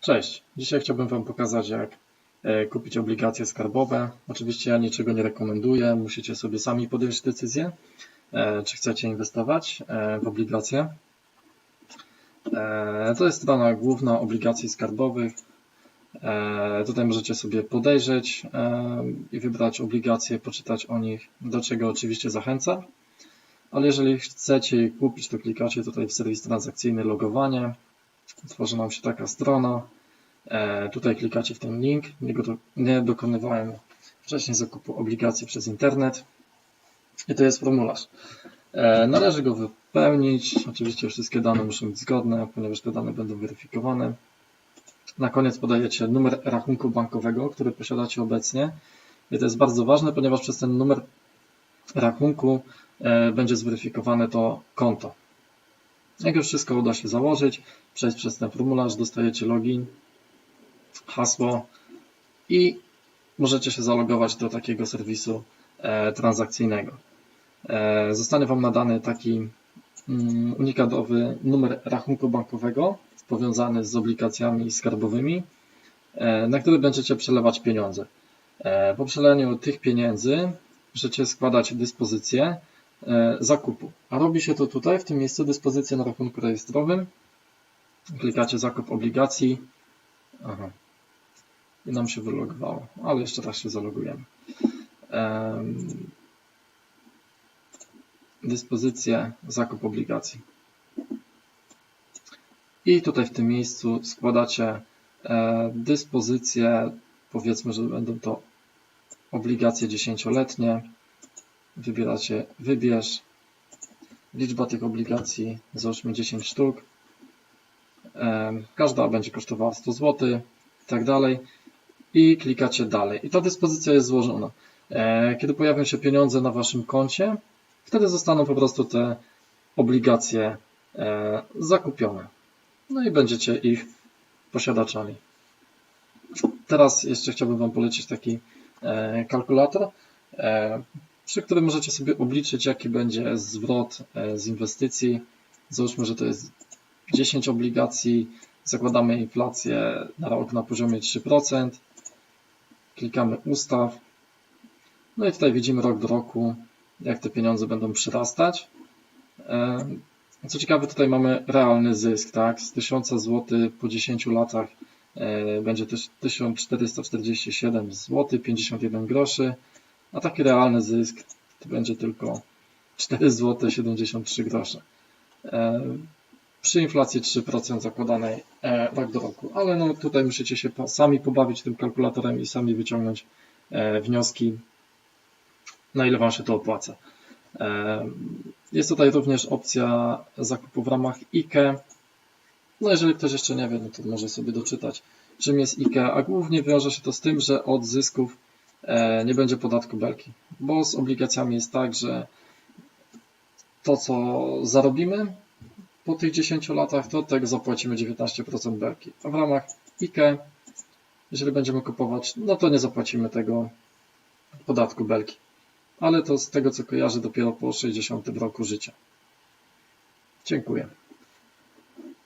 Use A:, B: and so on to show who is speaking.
A: Cześć, dzisiaj chciałbym Wam pokazać jak e, kupić obligacje skarbowe. Oczywiście ja niczego nie rekomenduję, musicie sobie sami podjąć decyzję, e, czy chcecie inwestować e, w obligacje. To jest strona główna obligacji skarbowych. Tutaj możecie sobie podejrzeć i wybrać obligacje, poczytać o nich, do czego oczywiście zachęcam. Ale jeżeli chcecie je kupić, to klikacie tutaj w serwis transakcyjny logowanie. Tworzy nam się taka strona. E, tutaj klikacie w ten link. Nie, dokonywałem wcześniej zakupu obligacji przez internet. I to jest formularz. E, należy go wypełnić. Oczywiście wszystkie dane muszą być zgodne, ponieważ te dane będą weryfikowane. Na koniec podajecie numer rachunku bankowego, który posiadacie obecnie. I to jest bardzo ważne, ponieważ przez ten numer rachunku e, będzie zweryfikowane to konto. Jak już wszystko uda się założyć, przejść przez ten formularz, dostajecie login, hasło i możecie się zalogować do takiego serwisu e, transakcyjnego. E, zostanie Wam nadany taki mm, unikatowy numer rachunku bankowego powiązany z obligacjami skarbowymi, e, na który będziecie przelewać pieniądze. Po przeleniu tych pieniędzy możecie składać dyspozycję e, zakupu. A robi się to tutaj, w tym miejscu dyspozycję na rachunku rejestrowym. Klikacie zakup obligacji. Aha. I nam się wylogowało, ale jeszcze raz się zalogujemy. Em, Dyspozycję zakup obligacji. I tutaj w tym miejscu składacie e, dyspozycję, powiedzmy, że będą to obligacje dziesięcioletnie. Wybieracie wybierz. Liczba tych obligacji, załóżmy 10 sztuk. Każda będzie kosztowała 100 zł i tak dalej. I klikacie dalej. I ta dyspozycja jest złożona. E, Kiedy pojawią się pieniądze na Waszym koncie, wtedy zostaną po prostu te obligacje e, zakupione. No i będziecie ich posiadaczami. Teraz jeszcze chciałbym Wam polecić taki e, kalkulator, przy którym możecie sobie obliczyć, jaki będzie zwrot e, z inwestycji. Załóżmy, że to jest 10 obligacji, zakładamy inflację na rok na poziomie 3%, klikamy ustaw, no i tutaj widzimy rok do roku, jak te pieniądze będą przyrastać. E, Co ciekawe, tutaj mamy realny zysk, tak? Z 1000 zł po 10 latach e, będzie też 1447 zł 51 groszy, a taki realny zysk to będzie tylko 4 zł 73 grosze. E, Przy inflacji 3% zakładanej e, rok do roku, ale no tutaj musicie się sami pobawić tym kalkulatorem i sami wyciągnąć e, wnioski, na ile Wam się to opłaca. Jest tutaj również opcja zakupu w ramach IKE. No jeżeli ktoś jeszcze nie wie, no to może sobie doczytać, czym jest IKE, a głównie wiąże się to z tym, że od zysków nie będzie podatku belki, bo z obligacjami jest tak, że to co zarobimy po tych 10 latach, to tego zapłacimy 19% belki, a w ramach IKE, jeżeli będziemy kupować, no to nie zapłacimy tego podatku belki ale to z tego co kojarzę dopiero po 60 roku życia. Dziękuję.